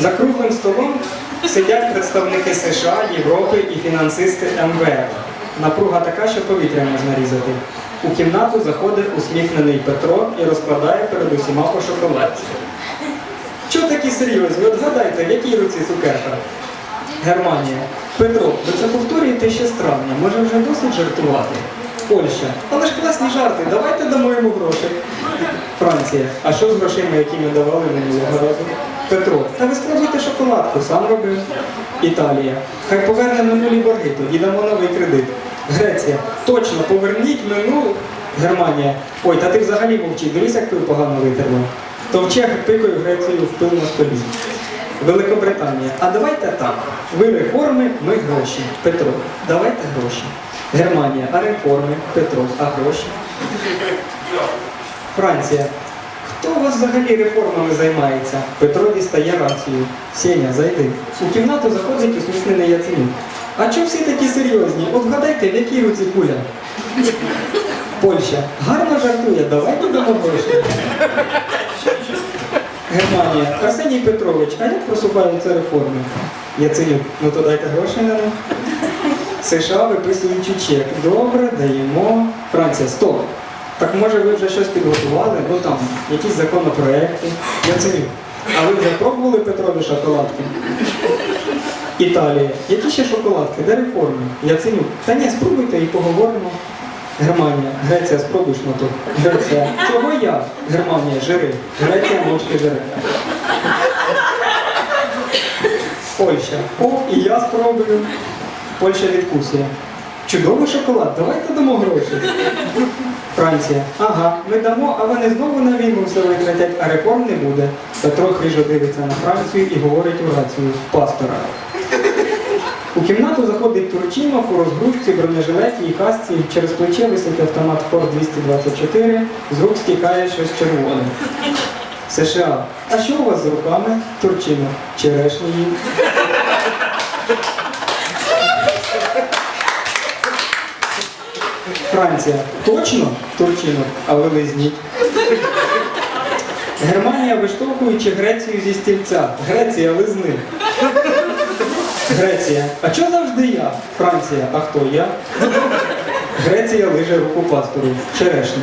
За круглим столом сидять представники США, Європи і фінансисти МВФ. Напруга така, що повітря можна різати. У кімнату заходить усміхнений Петро і розкладає перед усіма по шоколадці. Чого такі серйозні? От згадайте, в якій руці цукерка? Германія. Петро, ви це повторюєте ще з травня. Може вже досить жартувати? Польща. Але ж класні жарти, давайте дамо йому грошей. Франція. А що з грошима, які ми давали минулого разу? Петро, та ви спробуйте шоколадку, сам робив. Італія. Хай поверне минулі борги, тоді дамо новий кредит. Греція. Точно, поверніть минулу. Германія. Ой, та ти взагалі мовчи, дивись, як пив погано витерла. Товче пикою Грецію в пил на столі. Великобританія. А давайте так. Ви реформи, ми гроші. Петро, давайте гроші. Германія, а реформи, Петро, а гроші. Франція. У вас взагалі реформами займається? Петро дістає рацію. Сеня, зайди. У кімнату заходить усміхнений Яценюк. А чого всі такі серйозні? От вгадайте, в якій руці куля? Польща. Гарно жартує, давайте дамо гроші. Германія. Арсеній Петрович, а як просуваються реформи? Яценюк, ну то дайте гроші на них. США виписуючи чек. Добре, даємо. Франція, стоп. Так може ви вже щось підготували? Ну там, якісь законопроекти. Яценюк. А ви вже пробували Петрові шоколадки? Італія. Які ще шоколадки? Де реформи? Яценюк. Та ні, спробуйте і поговоримо. Германія. Греція, спробуй шматок. Греція. Чого я? Германія, жири. Греція, мовчки жири. Польща. О, і я спробую. Польща відкусує. Чудовий шоколад, давайте дамо гроші. Франція. Ага, ми дамо, а вони знову на війну все витратять, а реформ не буде. Петро хижо дивиться на Францію і говорить у рацію пастора. У кімнату заходить Турчинов у розгрузці, бронежилеті і касці. Через плече висить автомат Форд 224, з рук стікає щось червоне. США. А що у вас з руками? Турчинов. Черешні. Франція. Точно? Турчинов. А ви лизніть. Германія виштовхуючи Грецію зі стільця. Греція лизни. Греція. А чого завжди я? Франція. А хто я? Греція лиже руку пастору. Черешня.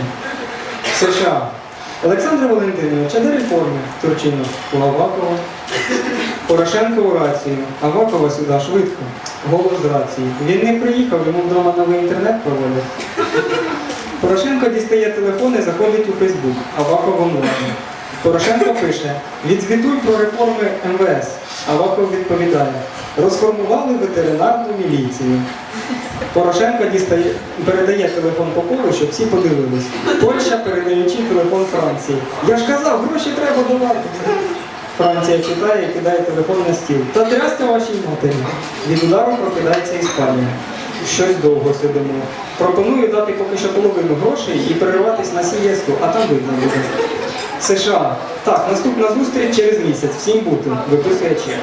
США. Олександр Валентинович, а де реформи? Турчинов. У Авакова. Порошенко у рацію. Авакова сюди швидко. Голос з рації. Він не приїхав, йому вдома новий інтернет проводив. Порошенко дістає телефон і заходить у Фейсбук. Аваков онлайн. Порошенко пише: відзвітуй про реформи МВС. Аваков відповідає: розформували ветеринарну міліцію. Порошенко дістає, передає телефон по колу, щоб всі подивились. Польща передаючи телефон Франції. Я ж казав, гроші треба давати. Франція читає і кидає телефон на стіл. Та трясти вашій матері. Від удару прокидається Іспанія. Щось довго сидимо. Пропоную дати поки що половину грошей і перерватися на сієсту, а там видно буде. США. Так, наступна зустріч через місяць. Всім бути. Виписує чек.